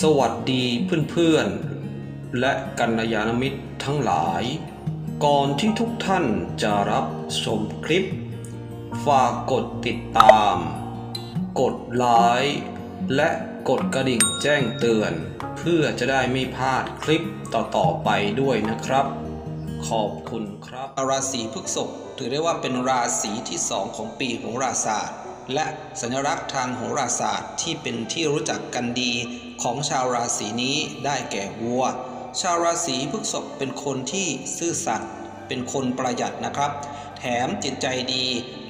สวัสดีเพื่อนๆ และกัลยาณมิตรทั้งหลาย ก่อนที่ทุกท่านจะรับชมคลิป ฝากกดติดตาม กดไลค์และกดกระดิ่งแจ้งเตือน เพื่อจะได้ไม่พลาดคลิปต่อๆไปด้วยนะครับ ขอบคุณครับ ราศีพฤษภถือได้ว่าเป็นราศีที่สองของปีโหราศาสตร์ และสัญลักษณ์ทางโหราศาสตร์ที่เป็นที่รู้จักกันดีของชาวราศีนี้ได้แก่วัว ชาวราศีพฤษภเป็นคนที่ซื่อสัตย์เป็นคนประหยัดนะครับ แถมจิตใจดี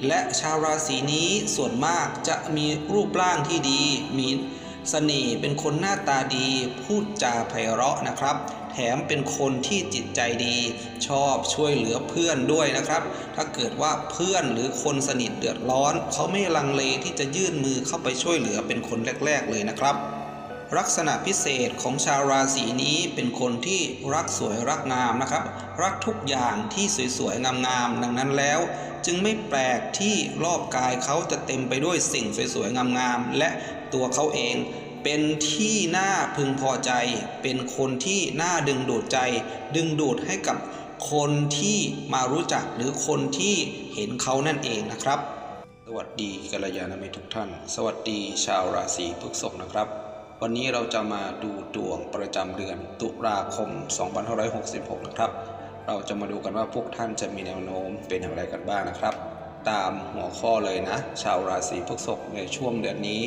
และชาวราศีนี้ส่วนมากจะมีรูปร่างที่ดีมีเสน่ห์เป็นคนหน้าตาดี พูดจาไพเราะนะครับ แถมเป็นคนที่จิตใจดี ชอบช่วยเหลือเพื่อนด้วยนะครับ ถ้าเกิดว่าเพื่อนหรือคนสนิทเดือดร้อน เขาไม่ลังเลที่จะยื่นมือเข้าไปช่วยเหลือเป็นคนแรก ๆ เลยนะครับลักษณะพิเศษของชาวราศีนี้เป็นคนที่รักสวยรักงามนะครับ รักทุกอย่างที่สวยๆ งามๆ ดังนั้นแล้ว จึงไม่แปลกที่รอบกายเขาจะเต็มไปด้วยสิ่งสวยๆ งามๆ และตัวเขาเอง เป็นที่น่าพึงพอใจ เป็นคนที่น่าดึงดูดใจ ดึงดูดให้กับคนที่มารู้จักหรือคนที่เห็นเขานั่นเองนะครับ สวัสดีกัลยาณมิตรทุกท่าน สวัสดีชาวราศีพฤษภนะครับ วันนี้เราจะมาดูดวงประจำเดือนตุลาคม 2566 นะครับ เราจะมาดูกันว่าพวกท่านจะมีแนวโน้มเป็นอย่างไรกันบ้างนะครับ ตามหัวข้อเลยนะ ชาวราศีพฤษภในช่วงเดือนนี้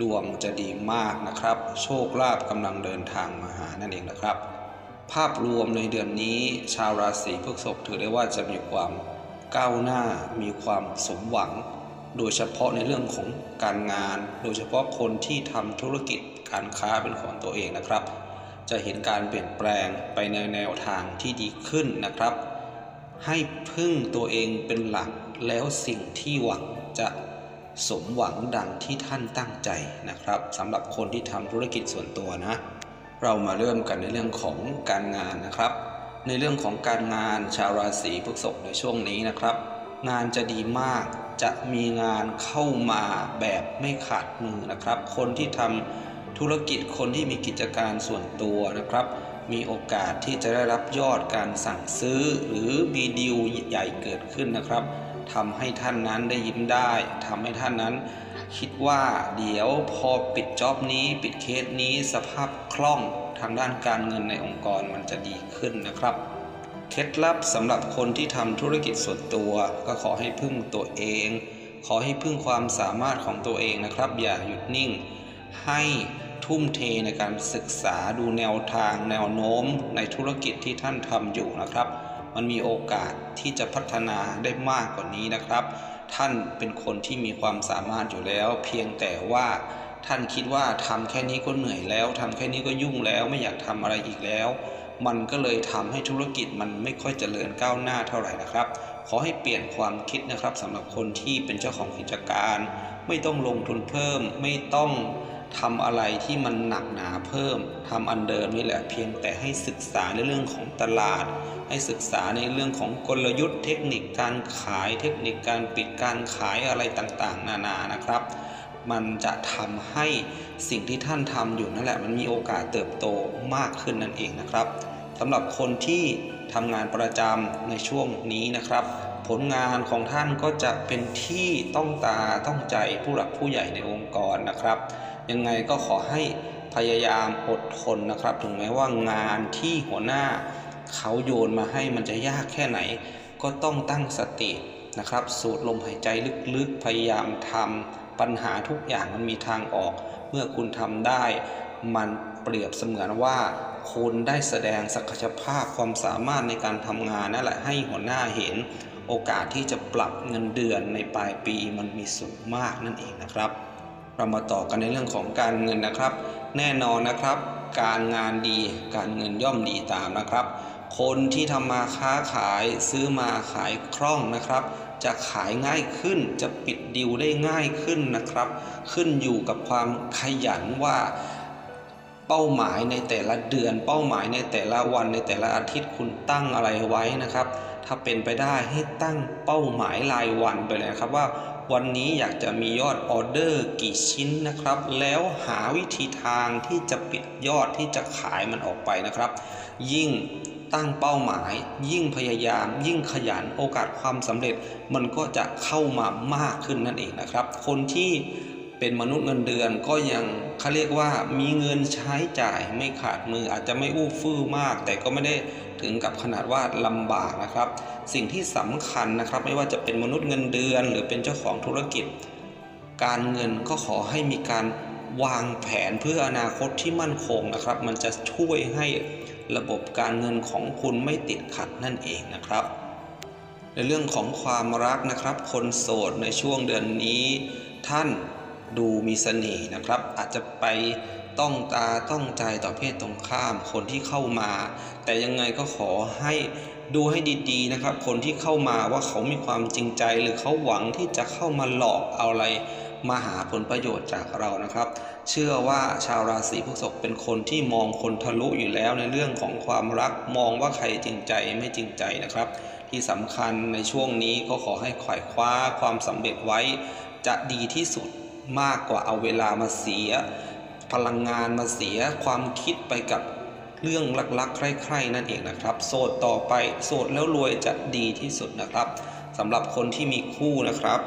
ดวงจะดีมากนะครับ โชคลาภกำลังเดินทางมาหานั่นเองนะครับ ภาพรวมในเดือนนี้ ชาวราศีพฤษภถือได้ว่าจะมีความก้าวหน้ามีความสมหวัง โดยเฉพาะในเรื่องของการงาน โดยเฉพาะคนที่ทำธุรกิจการค้าเป็นของตัวเองนะครับ จะเห็นการเปลี่ยนแปลงไปในแนวทางที่ดีขึ้นนะครับ ให้พึ่งตัวเองเป็นหลักแล้วสิ่งที่หวังจะ สมหวังดังที่ท่านตั้งใจนะครับสำหรับคนที่ทำธุรกิจส่วนตัวนะ เรามาเริ่มกันในเรื่องของการงานนะครับ ในเรื่องของการงานชาวราศีพฤษภในช่วงนี้นะครับ งานจะดีมากจะมีงานเข้ามาแบบไม่ขาดมือนะครับ คนที่ทำธุรกิจคนที่มีกิจการส่วนตัวนะครับ มีโอกาสที่จะได้รับยอดการสั่งซื้อหรือมีดีลใหญ่เกิดขึ้นนะครับ ทำให้ท่านนั้นได้ยิ้มได้ทำให้ท่านนั้น คิดว่าเดี๋ยวพอปิดจ็อบนี้ ปิดเคสนี้สภาพคล่องทางด้านการเงินในองค์กรมันจะดีขึ้นนะครับเคล็ดลับสำหรับคนที่ทำธุรกิจส่วนตัว ก็ขอให้พึ่งตัวเอง ขอให้พึ่งความสามารถของตัวเองนะครับ อย่าหยุดนิ่ง ให้ทุ่มเทในการศึกษาดูแนวทางแนวโน้มในธุรกิจที่ท่านทำอยู่นะครับ มันมีโอกาสที่จะพัฒนาได้มากกว่านี้นะครับ ท่านเป็นคนที่มีความสามารถอยู่แล้ว เพียงแต่ว่าท่านคิดว่าทำแค่นี้ก็เหนื่อยแล้วทำแค่นี้ก็ยุ่งแล้วไม่อยากทำอะไรอีกแล้ว มันก็เลยทำให้ธุรกิจมันไม่ค่อยเจริญก้าวหน้าเท่าไหร่นะครับ ขอให้เปลี่ยนความคิดนะครับสำหรับคนที่เป็นเจ้าของกิจการ ไม่ต้องลงทุนเพิ่ม ไม่ต้องทำอะไรที่มันหนักหนาเพิ่มทำอันเดิมนี่แหละเพียงแต่ให้ศึกษาในเรื่องของตลาด ให้ศึกษาในเรื่องของกลยุทธ์เทคนิคการขายเทคนิคการปิดการขายอะไรต่างๆ นานานะครับ มันจะทำให้สิ่งที่ท่านทำอยู่นั่นแหละมันมีโอกาสเติบโตมากขึ้นนั่นเองนะครับสำหรับคนที่ทำงานประจำในช่วงนี้นะครับ ผลงานของท่านก็จะเป็นที่ต้องตาต้องใจผู้หลักผู้ใหญ่ในองค์กรนะครับ ยังไงก็ขอให้พยายามอดทนนะครับ ถึงแม้ว่างานที่หัวหน้า เขาโยนมาให้มันจะยากแค่ไหน ก็ต้องตั้งสตินะครับ สูดลมหายใจลึกๆ พยายามทำปัญหาทุกอย่างมันมีทางออก เมื่อคุณทำได้ มันเปรียบเสมือนว่า คุณได้แสดงศักยภาพความสามารถในการทำงานนั่นแหละให้หัวหน้าเห็น โอกาสที่จะปรับเงินเดือนในปลายปีมันมีสูงมากนั่นเองนะครับ เรามาต่อกันในเรื่องของการเงินนะครับ แน่นอนนะครับ การงานดีการเงินย่อมดีตามนะครับ คนที่ทำมาค้าขายซื้อมาขายคล่องนะครับ จะขายง่ายขึ้นจะปิดดิวได้ง่ายขึ้นนะครับ ขึ้นอยู่กับความขยันว่าเป้าหมายในแต่ละเดือน เป้าหมายในแต่ละวันในแต่ละอาทิตย์คุณตั้งอะไรไว้นะครับ ถ้าเป็นไปได้ให้ตั้งเป้าหมายรายวันไปเลยนะครับว่าวันนี้อยากจะมียอดออเดอร์กี่ชิ้นนะครับ แล้วหาวิธีทางที่จะปิดยอดที่จะขายมันออกไปนะครับ ยิ่ง ตั้งเป้าหมาย ยิ่งพยายาม ยิ่งขยันโอกาสความสำเร็จ มันก็จะเข้ามามากขึ้นนั่นเองนะครับ คนที่เป็นมนุษย์เงินเดือนก็ยังเขาเรียกว่ามีเงินใช้จ่ายไม่ขาดมืออาจจะไม่อู้ฟู่มาก แต่ก็ไม่ได้ถึงกับขนาดว่าลำบากนะครับ สิ่งที่สำคัญนะครับ ไม่ว่าจะเป็นมนุษย์เงินเดือน หรือเป็นเจ้าของธุรกิจ การเงินก็ขอให้มีการ วางแผนเพื่ออนาคตที่มั่นคงนะครับ มันจะช่วยให้ระบบการเงินของคุณไม่ติดขัดนั่นเองนะครับ ในเรื่องของความรักนะครับ คนโสดในช่วงเดือนนี้ ท่านดูมีเสน่ห์นะครับ อาจจะไปต้องตาต้องใจต่อเพศตรงข้ามคนที่เข้ามา แต่ยังไงก็ขอให้ดูให้ดีๆนะครับ คนที่เข้ามาว่าเขามีความจริงใจหรือเขาหวังที่จะเข้ามาหลอกเอาอะไร มาหาผลประโยชน์จากเรานะครับ เชื่อว่าชาวราศีพฤษภเป็นคนที่มองคนทะลุอยู่แล้วในเรื่องของความรักมองว่าใครจริงใจไม่จริงใจนะครับ ที่สำคัญในช่วงนี้ก็ขอให้ขวายคว้าความสำเร็จไว้ จะดีที่สุดมากกว่าเอาเวลามาเสีย พลังงานมาเสียความคิดไปกับเรื่องลักๆ ใคร่ๆนั่นเองนะครับ โสดต่อไปโสดแล้วรวยจะดีที่สุดนะครับสำหรับคนที่มีคู่นะครับ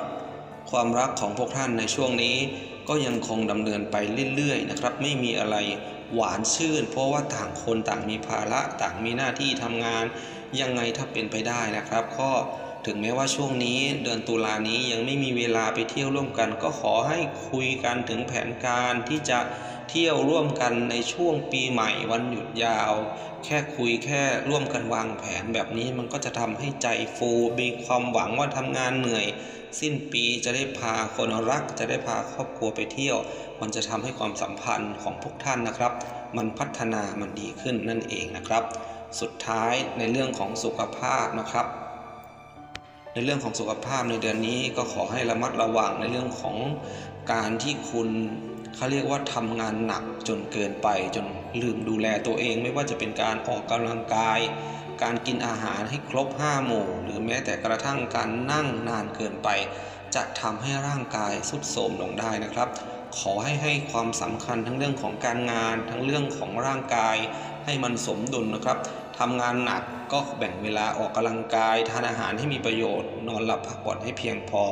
ความรักของพวกท่านในช่วงนี้ ก็ยังคงดำเนินไปเรื่อยๆนะครับ ไม่มีอะไรหวานชื่น เพราะว่าต่างคนต่างมีภาระต่างมีหน้าที่ทำงาน ยังไงถ้าเป็นไปได้นะครับ ก็ถึงแม้ว่าช่วงนี้เดือนตุลานี้ยังไม่มีเวลาไปเที่ยวร่วมกัน ก็ขอให้คุยกันถึงแผนการที่จะ เที่ยวร่วมกันในช่วงปีใหม่วันหยุดยาว แค่คุยแค่ร่วมกันวางแผนแบบนี้มันก็จะทำให้ใจฟูมีความหวังว่าทำงานเหนื่อย สิ้นปีจะได้พาคนรัก จะได้พาครอบครัวไปเที่ยว มันจะทำให้ความสัมพันธ์ของพวกท่านนะครับ มันพัฒนามันดีขึ้นนั่นเองนะครับ สุดท้ายในเรื่องของสุขภาพนะครับในเรื่องของสุขภาพในเดือนนี้ก็ขอให้ระมัดระวังในเรื่องของการที่คุณ เขาเรียกว่าทำงานหนักจนเกินไปจนลืมดูแลตัวเอง ไม่ว่าจะเป็นการออกกำลังกาย การกินอาหารให้ครบห้าหมู่ หรือแม้แต่กระทั่งการนั่งนานเกินไป จะทำให้ร่างกายสุดโทรมลงได้นะครับ ขอให้ให้ความสำคัญทั้งเรื่องของการงาน ทั้งเรื่องของร่างกาย ให้มันสมดุลนะครับทำงานหนักก็แบ่งเวลาออกกำลังกาย ทานอาหารให้มีประโยชน์ นอนหลับพักผ่อนให้เพียงพอ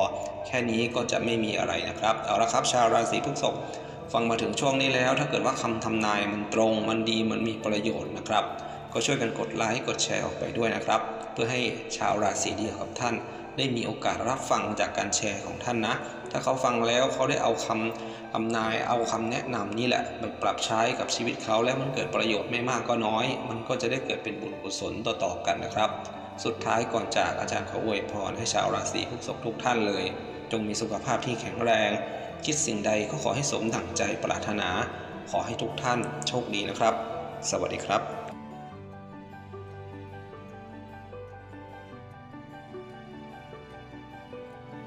แค่นี้ก็จะไม่มีอะไรนะครับ เอาละครับ ชาวราศีพฤษภ ฟังมาถึงช่วงนี้แล้ว ถ้าเกิดว่าคำทำนายมันตรง มันดีมันมีประโยชน์นะครับ ก็ช่วยกันกดไลค์กดแชร์ออกไปด้วยนะครับ เพื่อให้ชาวราศีเดียวกับท่าน ได้มีโอกาสรับฟังจากการแชร์ของท่านนะ ถ้าเขาฟังแล้วเขาได้เอาคำทำนายเอาคำแนะนำนี่แหละไปปรับใช้กับชีวิตเขาแล้วมันเกิดประโยชน์ไม่มากก็น้อย มันก็จะได้เกิดเป็นบุญกุศลต่อๆกันนะครับ สุดท้ายก่อนจากอาจารย์ขออวยพรให้ชาวราศีพฤษภทุกท่านเลย จงมีสุขภาพที่แข็งแรง คิดสิ่งใดก็ขอให้สมดั่งใจปรารถนา ขอให้ทุกท่านโชคดีนะครับ สวัสดีครับ